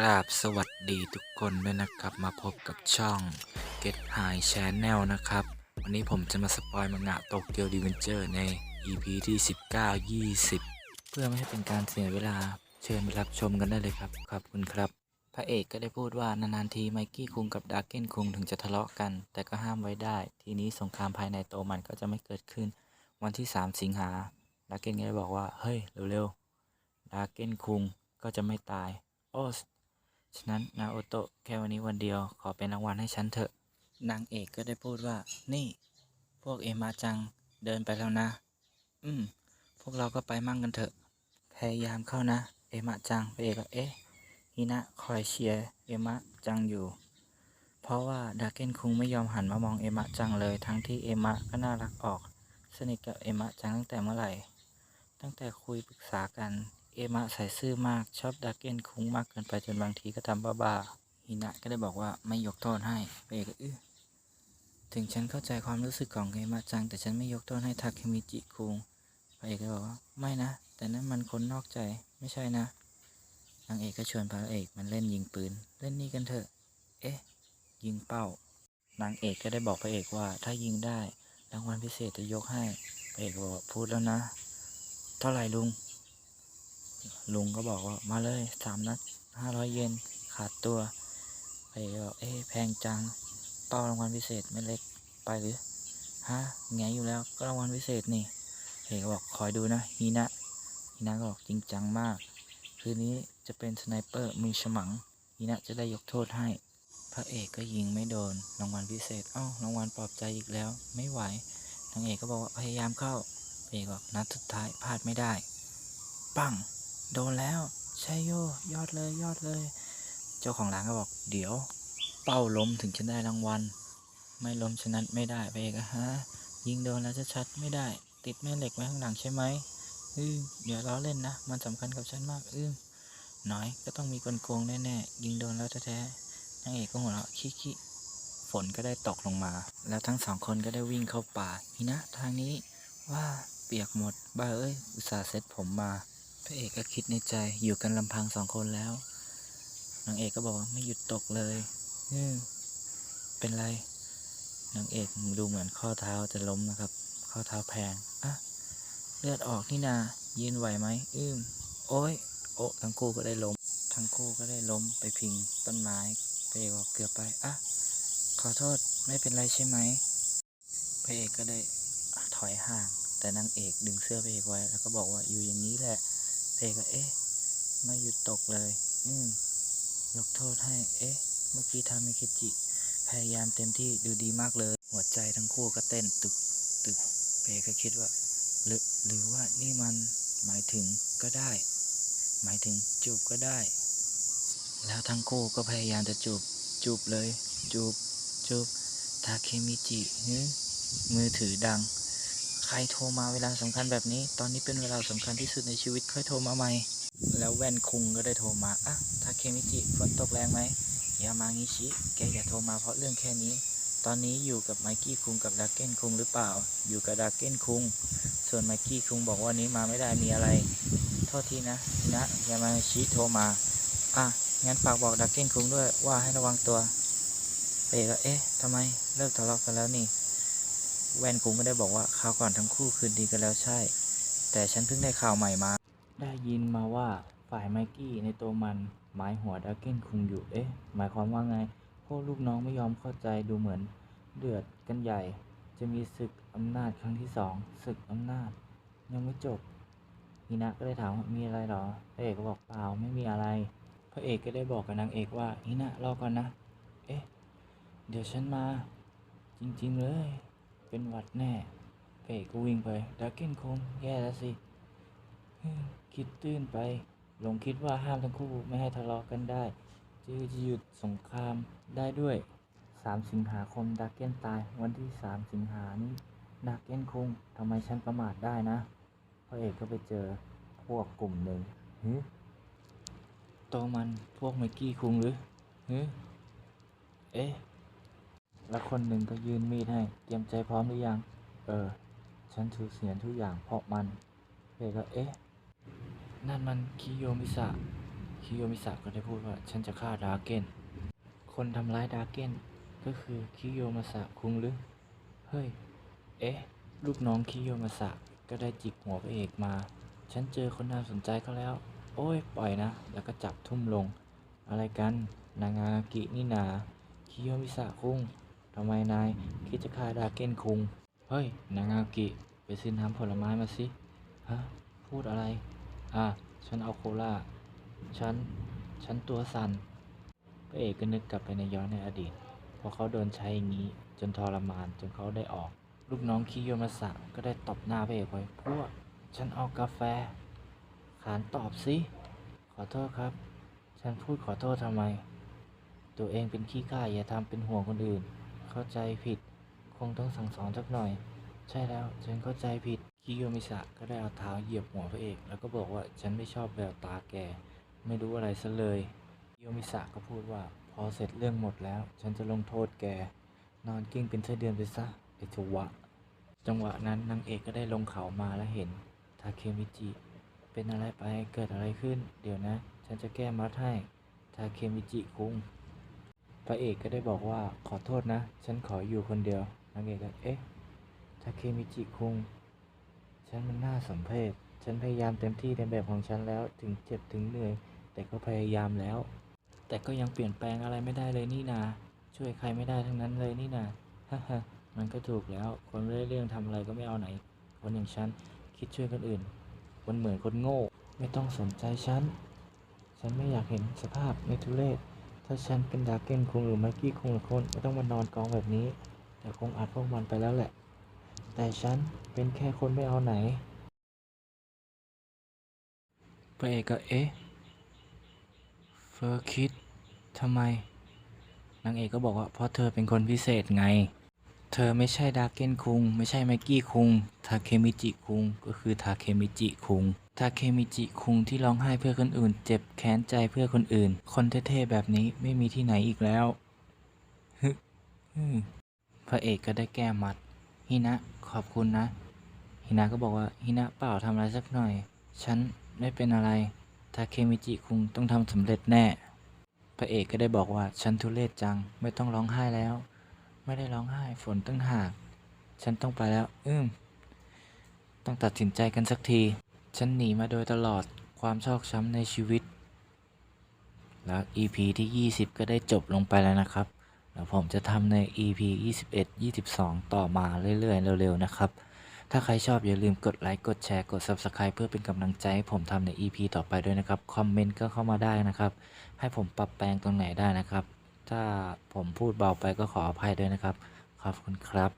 กราบสวัสดีทุกคนด้วยนะครับ มาพบกับช่อง Get High Channel นะครับ วันนี้ผมจะมาสปอยมังงะโตเกียวดีเวนเจอร์ใน EP ที่ 19 20 เพื่อไม่ให้เป็นการเสียเวลาเชิญไปรับชมกันได้เลยครับ ขอบคุณครับ พระเอกก็ได้พูดว่านานๆทีไมกี้คุงกับดาร์เก้นคุงถึงจะทะเลาะกัน แต่ก็ห้ามไว้ได้ ทีนี้สงครามภายในโตมันก็จะไม่เกิดขึ้น วันที่ 3 สิงหาดาร์เก้นก็ได้บอกว่าเฮ้ยเร็วๆดาร์เก้นคุงก็จะไม่ตายโอ้ ฉะนั้นนาโอโตะแค่วันนี้วันเดียวขอเป็นรางวัลให้ฉันเถอะ นางเอกก็ได้พูดว่า นี่ พวกเอมาจังเดินไปแล้วนะ อืม พวกเราก็ไปมั่งกันเถอะ พยายามเข้านะ เอมาจังพระเอกเอ๊ะฮินะคอยเชียร์เอมะจังอยู่ เพราะว่าดาเกนคุงไม่ยอมหันมามองเอมะจังเลย ทั้งที่เอมะก็น่ารักออก สนิทกับเอมะจังตั้งแต่เมื่อไหร่ ตั้งแต่คุยปรึกษากัน เอมะใส่ซื่อมากชอบดาเก้นคุ้งมากเกินไปจนบางทีก็ทำบ้าๆฮินะก็ได้บอกว่าไม่ยกโทษให้พระเอกก็อื้อถึงฉันเข้าใจความรู้สึกของเอมะจัง แต่ฉันไม่ยกโทษให้ทาเคมิจิคุงพระเอกก็บอกว่าไม่นะ แต่นั่นมันคนนอกใจไม่ใช่นะนางเอกก็ชวนพระเอกมันเล่นยิงปืน เล่นนี่กันเถอะ เอ๊ะ ยิงเป้านางเอกก็ได้บอกพระเอกว่าถ้ายิงได้รางวัลพิเศษจะยกให้พระเอกบอกว่าพูดแล้วนะ เท่าไหร่ลุง ลุงก็บอกว่ามาเลยสามนัดห้าร้อยเยนขาดตัวพระเอกบอกเอ๊ะแพงจังเป้ารางวัลพิเศษไม่เล็กไปหรือฮะไงอยู่แล้วก็รางวัลพิเศษนี่เอกก็บอกคอยดูนะฮีนะฮีนะก็บอกจริงจังมาก คืนนี้จะเป็นสไนเปอร์มือฉมังฮีนะจะได้ยกโทษให้ พระเอกก็ยิงไม่โดนรางวัลพิเศษเอ้ารางวัลปลอบใจอีกแล้วไม่ไหวนางเอกก็บอกว่าพยายามเข้าเอกบอกนัดสุดท้ายพลาดไม่ได้ ปัง โดนแล้ว ใช่โยยอดเลยยอดเลย เจ้าของร้านก็บอก เดี๋ยว เป้าล้มถึงจะได้รางวัล ไม่ล้มฉะนั้นไม่ได้พระเอกะฮะยิงโดนแล้วจะชัดไม่ได้ ติดแม่เหล็กไว้ข้างหลังใช่ไหมอือเดี๋ยวล้อเล่นนะ มันสำคัญกับฉันมากอือน้อยก็ต้องมีกลโกงแน่ๆยิงโดนแล้วแท้ๆนางเอกก็หัวเราะคิคิฝนก็ได้ตกลงมา แล้วทั้งสองคนก็ได้วิ่งเข้าป่านี่นะทางนี้ว่าเปียกหมดบ้าเอ้ยอุตส่าห์เซ็ตผมมา พระเอกก็คิดในใจอยู่กันลำพังสองคนแล้ว นางเอกก็บอกว่าไม่หยุดตกเลยอืมเป็นไร นางเอกดูเหมือนข้อเท้าจะล้มนะครับ ข้อเท้าแพงอะเลือดออกนี่นา ยืนไหวไหมอืมโอ้ย โอ้ทั้งคู่ก็ได้ล้ม ทั้งคู่ก็ได้ล้มไปพิงต้นไม้พระเอกบอกเกือบไปอะขอโทษไม่เป็นไรใช่ไหมพระเอกก็ได้ถอยห่าง แต่นางเอกดึงเสื้อพระเอกไว้ แล้วก็บอกว่าอยู่อย่างนี้แหละพระ เอกก็เอ๊ะไม่หยุดตกเลย อืมยกโทษให้ เอ๊ะ เมื่อกี้ทามิเคจิ พยายามเต็มที่ดูดีมากเลย หัวใจทั้งคู่ก็เต้นตึกตึกเอกก็คิดว่า หรือหรือว่านี่มันหมายถึงก็ได้ หมายถึงจูบก็ได้ แล้วทั้งคู่ก็พยายามจะจูบ จูบเลย จูบ จูบ ทาเคมิจิ มือถือดัง ใครโทรมาเวลาสำคัญแบบนี้ ตอนนี้เป็นเวลาสำคัญที่สุดในชีวิตค่อยโทรมาใหม่ แล้วแว่นคุงก็ได้โทรมาอะทาเคมิจิฝนตกแรงไหมอย่ามางิชิ แกอย่าโทรมาเพราะเรื่องแค่นี้ ตอนนี้อยู่กับไมกี้คุงกับดาเก้นคุงหรือเปล่า อยู่กับดาเก้นคุง ส่วนไมกี้คุงบอกว่านี้มาไม่ได้มีอะไร โทษทีนะนะอย่ามางิชิโทรมา อะ งั้นฝากบอกดาเก้นคุงด้วยว่าให้ระวังตัว เอกก็เอ๊ะทำไมเลิกทะเลาะกันแล้วนี่ แวนคุงก็ได้บอกว่าคราวก่อนทั้งคู่คืนดีกันแล้วใช่ แต่ฉันเพิ่งได้ข่าวใหม่มา ได้ยินมาว่าฝ่ายไมกี้ในตัวมันหมายหัวดาเก้นคุงอยู่ เอ๊ะ หมายความว่าไง พวกลูกน้องไม่ยอมเข้าใจดูเหมือนเดือดกันใหญ่ จะมีศึกอำนาจครั้งที่สองศึกอำนาจ ยังไม่จบฮินะก็ได้ถามว่ามีอะไรหรอพระเอกก็บอกเปล่าไม่มีอะไร พระเอกก็ได้บอกกับนางเอกว่าฮินะรอก่อนนะ เอ๊ะ เดี๋ยวฉันมา จริง ๆ เลย เป็นหวัดแน่เอกก็วิ่งไปดาเก้นคงแย่แล้วสิคิดตื้นไปหลงคิดว่าห้ามทั้งคู่ไม่ให้ทะเลาะกันได้จึงจะหยุดสงครามได้ด้วย 3 สิงหาคมดาเก้นตายวันที่ 3 สิงหานี้ดาเก้นคงทำไมฉันประมาทได้นะพระเอกก็ไปเจอพวกกลุ่มหนึ่งฮึโตมันพวกไมกี้คุงหรือฮึเอ๊ะ แล้วคนหนึ่งก็ยื่นมีดให้ เตรียมใจพร้อมหรือยัง เออ ฉันถือเสียนทุกอย่างเพราะมันเอกก็เอ๊ะ นั่นมันคิโยมิสะ คิโยมิสะก็ได้พูดว่า ฉันจะฆ่าดราเก้น คนทำร้ายดราเก้นก็คือคิโยมาสะคุงหรือ เฮ้ย เอ๊ะ ลูกน้องคิโยมาสะก็ได้จิกหัวพระเอกมา ฉันเจอคนน่าสนใจเขาแล้ว โอ้ย ปล่อยนะ แล้วก็จับทุ่มลง อะไรกัน นางากินี่นา คิโยมิสะคุง ทำไมนายคิดจะฆ่าดาเก้นคุง เฮ้ย นางากิไปซื้อน้ำผลไม้มาสิ ฮะ พูดอะไร อะ ฉันเอาโคลาฉัน ฉันตัวสั่นพระเอกก็นึกกลับไปในย้อนในอดีต พอเขาโดนใช้อย่างนี้ จนทรมานจนเขาได้ออก ลูกน้องคิโยมาสะก็ได้ตบหน้าพระเอกไว้พวก ฉันเอากาแฟ ขานตอบสิ ขอโทษครับ ฉันพูดขอโทษทำไม ตัวเองเป็นขี้ข้าอย่าทำเป็นห่วงคนอื่น เข้าใจผิด คงต้องสั่งสอนสักหน่อย ใช่แล้วฉันเข้าใจผิดคิโยมิสะก็ได้เอาเท้าเหยียบหัวพระเอก แล้วก็บอกว่าฉันไม่ชอบแววตาแก ไม่รู้อะไรซะเลยคิโยมิสะก็พูดว่า พอเสร็จเรื่องหมดแล้ว ฉันจะลงโทษแก นอนกิ้งเป็นไส้เดือนไปซะไอชวะ จังหวะนั้นนางเอกก็ได้ลงเขามาและเห็นทาเคมิจิเป็นอะไรไปเกิดอะไรขึ้น เดี๋ยวนะ ฉันจะแก้มัดให้ทาเคมิจิคุง พระเอกก็ได้บอกว่าขอโทษนะ ฉันขออยู่คนเดียวนางเอกก็เอ๊ะทาเคมิจิคุง ฉันมันน่าสมเพชฉันพยายามเต็มที่ในแบบของฉันแล้วถึงเจ็บถึงเหนื่อย แต่ก็พยายามแล้ว แต่ก็ยังเปลี่ยนแปลงอะไรไม่ได้เลยนี่นา ช่วยใครไม่ได้ทั้งนั้นเลยนี่นาฮ่าฮ่ามันก็ถูกแล้ว คนไม่ได้เรื่องทำอะไรก็ไม่เอาไหน คนอย่างฉันคิดช่วยคนอื่นคนเหมือนคนโง่ ไม่ต้องสนใจฉัน ฉันไม่อยากเห็นสภาพในทุเรศ ถ้าฉันเป็นดาร์เก้นคงหรือไมกี้คงหรือคนไม่ต้องมานอนกองแบบนี้ แต่คงอัดพวกมันไปแล้วแหละ แต่ฉันเป็นแค่คนไม่เอาไหนพระเอกก็เอ๊ะเฟอร์คิดทำไมนางเอกก็บอกว่าเพราะเธอเป็นคนพิเศษไง เธอไม่ใช่ดาเก้นคุง ไม่ใช่ไมกี้คุง ทาเคมิจิคุง ก็คือทาเคมิจิคุง ทาเคมิจิคุงที่ร้องไห้เพื่อคนอื่น เจ็บแค้นใจเพื่อคนอื่น คนเท่ๆแบบนี้ไม่มีที่ไหนอีกแล้วฮึพระเอกก็ได้แก้มัด ฮินะ ขอบคุณนะ ฮินะก็บอกว่า ฮินะเปล่าทำอะไรสักหน่อย ฉันไม่เป็นอะไร ทาเคมิจิคุงต้องทำสำเร็จแน่ พระเอกก็ได้บอกว่า ฉันทุเรศจัง ไม่ต้องร้องไห้แล้ว ไม่ได้ร้องไห้ฝนตั้งหาก ฉันต้องไปแล้ว อืม ต้องตัดสินใจกันสักที ฉันหนีมาโดยตลอดความชอกช้ำในชีวิต แล้ว EP ที่ 20 ก็ได้จบลงไปแล้วนะครับ แล้วผมจะทำใน EP 21 22 ต่อมาเรื่อยๆ เร็วๆ นะครับ ถ้าใครชอบอย่าลืมกดไลค์ กดแชร์ กด Subscribe เพื่อเป็นกำลังใจให้ผมทำใน EP ต่อไปด้วยนะครับ คอมเมนต์ก็เข้ามาได้นะครับ ให้ผมปรับแปลงตรงไหนได้นะครับ ถ้าผมพูดเบาไปก็ขออภัยด้วยนะครับ ขอบคุณครับ